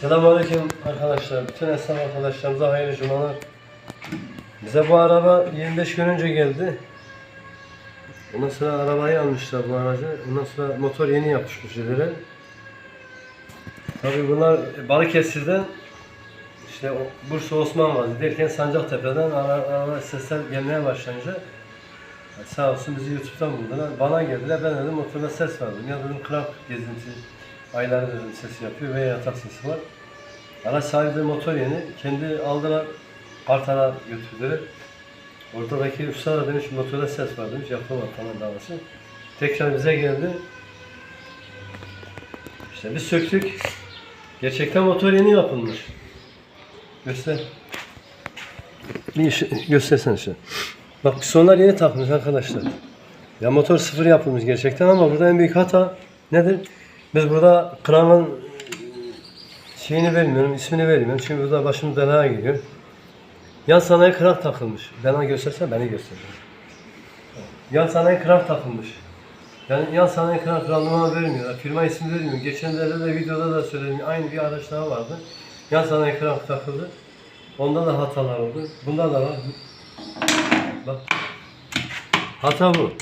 Selamünaleyküm arkadaşlar. Bütün esnaf arkadaşlarımıza hayırlı cumalar. Bize bu araba 25 gün önce geldi. Ondan sonra arabayı almışlar bu aracı. Ondan sonra motor yeni yapmış bu şeyleri. Tabii bunlar Balıkesir'den işte Bursa Osman Gazi derken Sancaktepe'den ara, ara sesler gelmeye başlayınca sağ olsun bizi YouTube'dan buldular. Bana geldiler. Ben dedim motorda ses var dedim. Ya dedim krak gezinti ayları dedim sesi yapıyor veya yatak sesi var. Araç sahibi motor yeni. Kendi aldılar Kartal'a götürdüler. Ortadaki usta da demiş motorda ses var demiş. Yapılmadı tamam davası. Tekrar bize geldi. İşte biz söktük. Gerçekten motor yeni yapılmış. Göster. Bir göstersen işte. Bak pistonlar yeni takılmış arkadaşlar. Ya motor sıfır yapılmış gerçekten ama burada en büyük hata nedir? Biz burada kranın şeyini vermiyorum, ismini vermiyorum. Çünkü burada başım belaya geliyor. Yan sanayi kran takılmış. Bana gösterse beni göster. Yan sanayi kran takılmış. Yani yan sanayi kran randımanı vermiyor. Firma ismi vermiyor. Geçenlerde de videoda da söyledim. Aynı bir araç daha vardı. Yan sanayi kran takıldı. Onda da hatalar oldu. Bunda da var. Bak. Hata bu.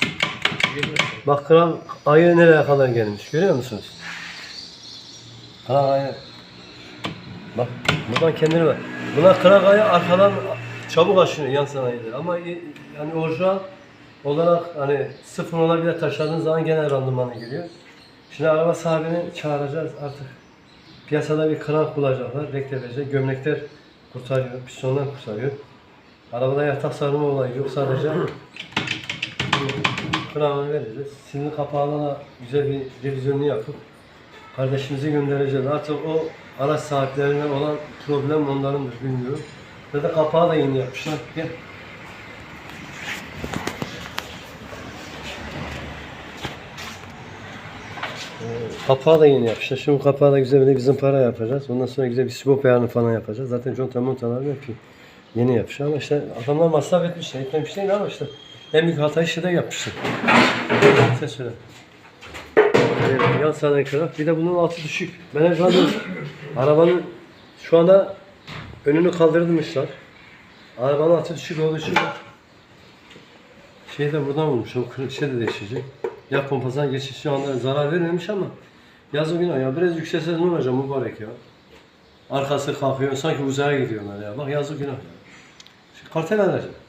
Bak kral ayı nereye kadar gelmiş görüyor musunuz? Kral ayı. Bak buradan kendini bak. Buna kral ayı arkadan çabuk aşınıyor yan sanayide. Ama yani orijinal olarak hani sıfır ona bile taşladığın zaman gene randımanı geliyor. Şimdi araba sahibini çağıracağız artık. Piyasada bir krank bulacaklar, bekletecek. Gömlekler kurtarıyor, pistonlar kurtarıyor. Arabada yatak sarma olayı yok sadece Kranı vereceğiz. Sinir kapağına güzel bir revizyonunu yapıp kardeşimizi göndereceğiz. Artık o araç sahiplerine olan problem onlarındır bilmiyorum. Ve de kapağı da yeni yapmışlar. Gel. Ee, Kapağı da yeni yapmışlar. Şimdi kapağı da güzel bir bizim para yapacağız. Ondan sonra güzel bir sibop ayarını falan yapacağız. Zaten conta montalar yapıyor. Yeni yapmışlar ama işte adamlar masraf etmişler. Etmemiş değil ama işte en büyük hatayı şeyde yapmışlar. Sen söyle. Evet, yan sanayi kırık. Bir de bunun altı düşük. Ben zaman diyorum, arabanın şu anda önünü kaldırmışlar. Arabanın altı düşük olduğu için şeyi de buradan vurmuş. O kırık şey de değişecek. Yağ pompasına geçiş şu anda zarar vermemiş ama yazı günah ya. Biraz yükselse ne olacak mübarek ya. Arkası kalkıyor sanki uzaya gidiyorlar ya. Bak yazık günah ya. Şu kartel alacak.